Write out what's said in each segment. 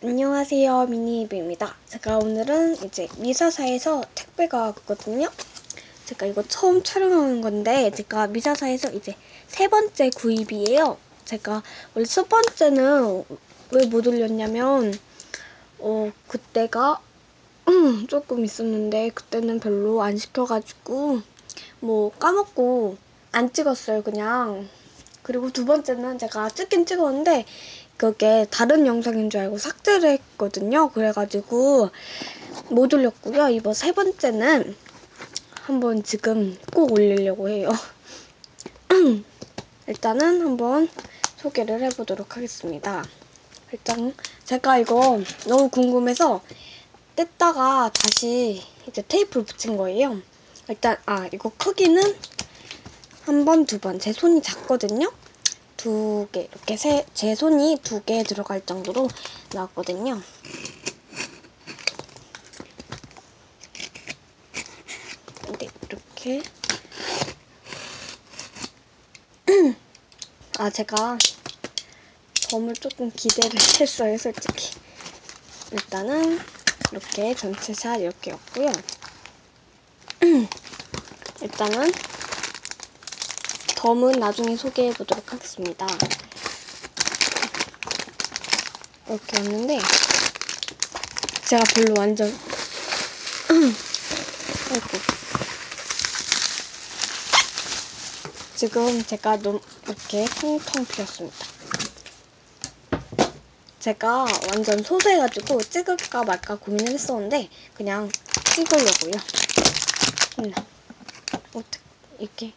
안녕하세요 미니입입니다. 제가 오늘은 이제 미사사에서 택배가 왔거든요. 제가 이거 처음 촬영하는 건데 제가 미사사에서 이제 세 번째 구입이에요. 제가 원래 첫 번째는 왜 못 올렸냐면 어 그때가 조금 있었는데 그때는 별로 안 시켜가지고 뭐 까먹고 안 찍었어요 그냥. 그리고 두 번째는 제가 찍긴 찍었는데 그게 다른 영상인 줄 알고 삭제를 했거든요. 그래가지고 못 올렸고요. 이번 세 번째는 한번 지금 꼭 올리려고 해요. 일단은 한번 소개를 해보도록 하겠습니다. 일단 제가 이거 너무 궁금해서 뗐다가 다시 이제 테이프를 붙인 거예요. 일단 아 이거 크기는 한 번, 두 번. 제 손이 작거든요. 두 개, 이렇게 세, 제 손이 두 개 들어갈 정도로 나왔거든요. 네, 이렇게. 아, 제가 점을 조금 기대를 했어요, 솔직히. 일단은 이렇게 전체 샷 이렇게 였고요. 일단은 덤은 나중에 소개해 보도록 하겠습니다. 이렇게 왔는데 제가 별로 완전 아이고 지금 제가 너무 이렇게 텅텅 비었습니다. 제가 완전 소소해가지고 찍을까 말까 고민을 했었는데 그냥 찍으려고요. 음. 어떻게 이렇게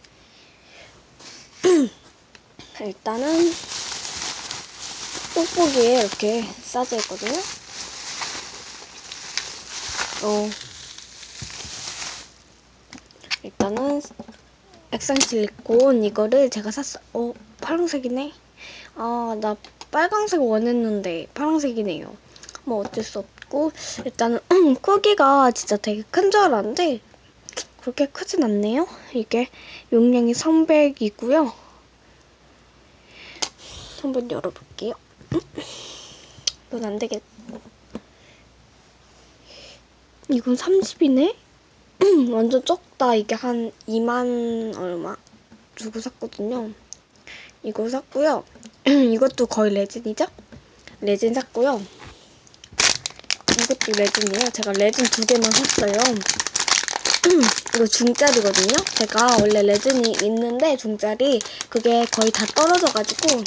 일단은 뽁뽁이에 이렇게 싸져 있거든요. 어, 일단은 액상 실리콘 이거를 제가 샀어. 어, 파란색이네. 아, 나 빨강색 원했는데 파란색이네요. 뭐 어쩔 수 없고 일단은 크기가 진짜 되게 큰 줄 알았는데 그렇게 크진 않네요. 이게 용량이 300이고요. 한번 열어볼게요. 이건 안 되겠. 이건 30이네? 완전 적다. 이게 한 2만 얼마 주고 샀거든요. 이거 샀고요. 이것도 거의 레진이죠? 레진 샀고요. 이것도 레진이에요. 제가 레진 두 개만 샀어요. 이거 중짜리거든요. 제가 원래 레진이 있는데 중짜리 그게 거의 다 떨어져가지고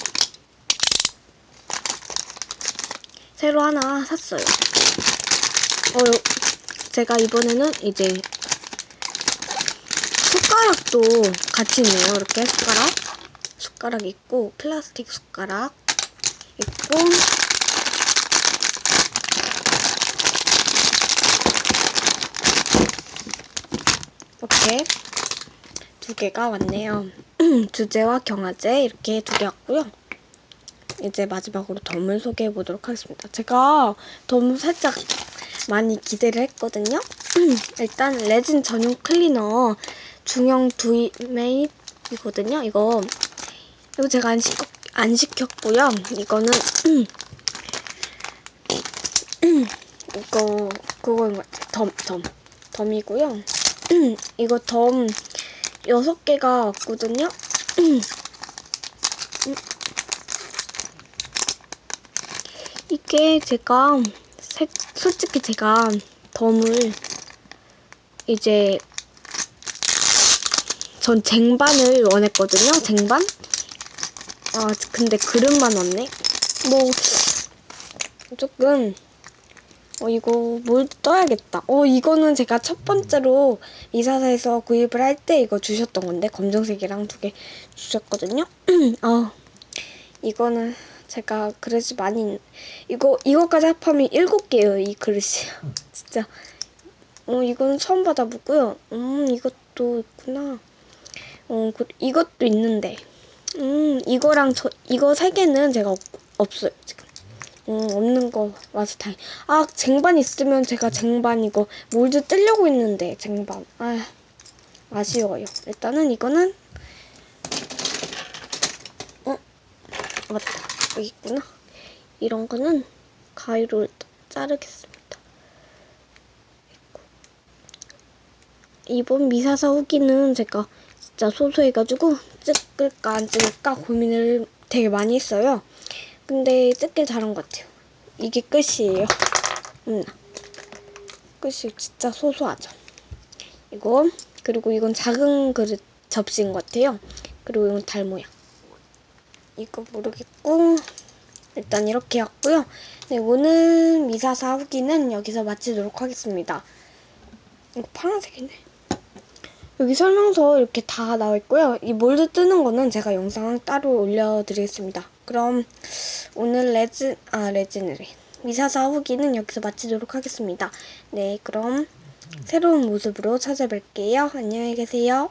새로 하나 샀어요. 어, 제가 이번에는 이제 숟가락도 같이 있네요. 이렇게 숟가락. 숟가락 있고 플라스틱 숟가락 있고 이렇게 두 개가 왔네요. 주제와 경화제 이렇게 두 개 왔고요. 이제 마지막으로 덤을 소개해 보도록 하겠습니다. 제가 덤 살짝 많이 기대를 했거든요. 일단 레진 전용 클리너 중형 두이메이트이거든요. 이거 이거 제가 안 시켰 안 시켰고요. 이거는 이거 것 같아요. 덤 덤. 덤이고요. 이거 덤 6개가 왔거든요. 이게 제가 색, 솔직히 제가 덤을 이제 전 쟁반을 원했거든요. 쟁반? 아 근데 그릇만 왔네. 뭐 조금 어 이거 뭘 떠야겠다. 어 이거는 제가 첫 번째로 이사사에서 구입을 할 때 이거 주셨던 건데 검정색이랑 두 개 주셨거든요. 어 이거는 제가 그릇이 많이 이거 이거까지 합하면 일곱 개예요 이 그릇이. 진짜. 어 이거는 처음 받아보고요. 음 이것도 있구나. 어 그, 이것도 있는데. 음 이거랑 저 이거 세 개는 제가 없, 없어요 지금. 음 없는 거 와서 다행. 아 쟁반 있으면 제가 쟁반 이거 몰드 뜨려고 했는데 쟁반. 아 아쉬워요. 일단은 이거는 어 맞다 여기 있구나. 이런 거는 가위로 자르겠습니다. 이번 미사사 후기는 제가 진짜 소소해가지고 찍을까 안 찍을까 고민을 되게 많이 했어요. 근데 찍길 잘한 것 같아요. 이게 끝이에요. 음. 끝이 진짜 소소하죠. 이거 그리고 이건 작은 그릇 접시인 것 같아요. 그리고 이건 달 모양. 이거 모르겠고 일단 이렇게 했고요. 네, 오늘 미사사 후기는 여기서 마치도록 하겠습니다. 이거 파란색이네. 여기 설명서 이렇게 다 나와 있고요. 이 몰드 뜨는 거는 제가 영상 따로 올려드리겠습니다. 그럼 오늘 레즈 아 레즈느래 미사사 후기는 여기서 마치도록 하겠습니다. 네, 그럼 새로운 모습으로 찾아뵐게요. 안녕히 계세요.